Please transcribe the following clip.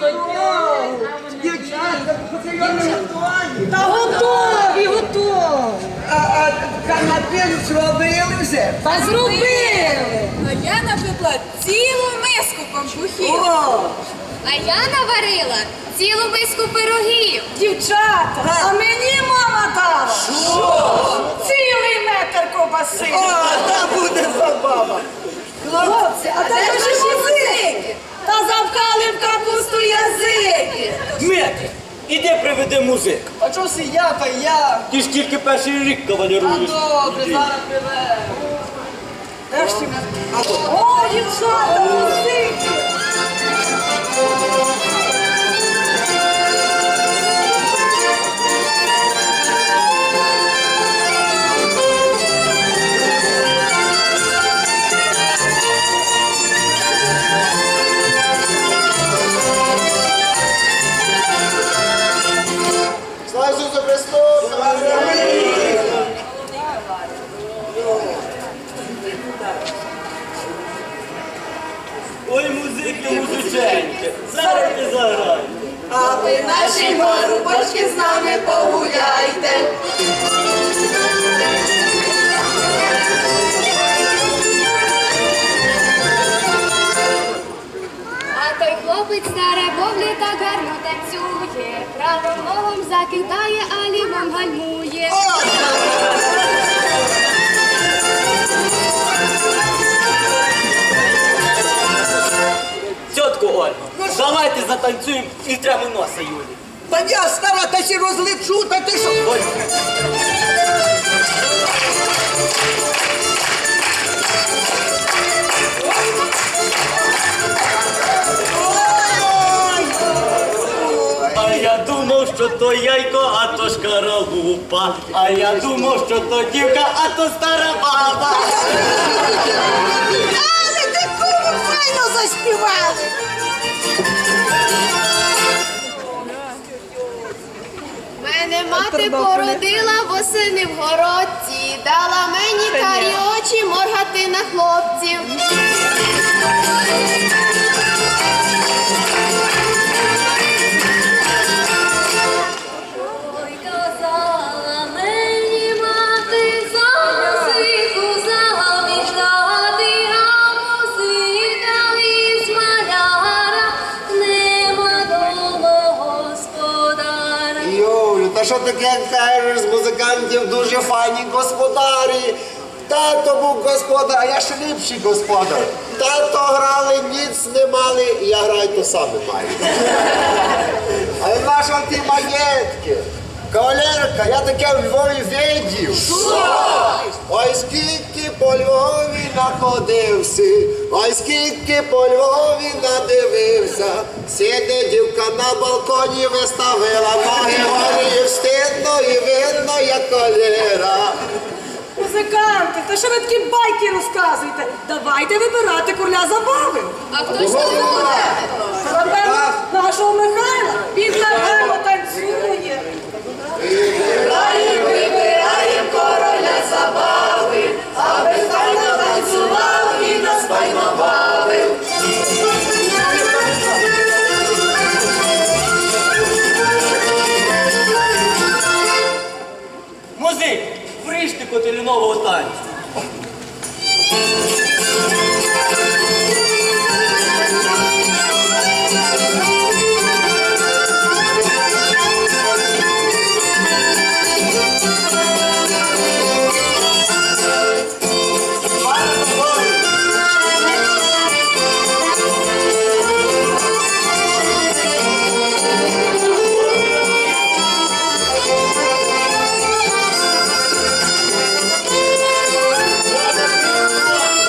Богу! Дівчата, це я не готові. Та готові, готові. А, а канапін зробили вже? Та зробили. А я напекла цілу миску пампухів. О, А я наварила цілу миску пирогів. Дівчата, а мені мама дала. Цілий метр ковбаси. о, та буде забава. Хлопці, а де ж музики? Та завкали в капусту іди приведи музик. А чого си я, та я? Ти ж тільки перший рік кавалеруєш. Добре, зараз приведу. Де ж ті О, дівчата, музики. Музики, музиченьки, зараз ти заграй. А ви наші горубочки з нами погуляйте. А той хлопець на ревовлі так гарно танцює. Правим ногом закидає, а лівим гальмує. Тітко і тремо носа Юлі. Та я стара, та ще розлечу, та ти що? Ой, А я думав, що то яйко, а то шкаралупа. А я думав, що то дівка, а то стара баба. Породила восени в городці, дала мені карі очі моргати на хлопців. Та що таке кажеш з музикантів дуже файні господарі? Тато був господар, а я ще ліпший господар. Тато грали, ніц не мали, і я граю то саме маю. Але наша ті маєтки. Кавалерка, я таке в Львові видів. Ой, скільки по Львові находився, ой, скільки по Львові надивився. Сіде дівка на балконі виставила ноги, горі що ви такі байки розказуєте? Давайте вибирати короля забави. А хто ж не буде? Напевно, нашого Михайла він Михайло танцює. Вибираємо, вибираємо короля забави, а Михайло танцював і нас паймабавив. Музик, фріштику телінового танцю. うん。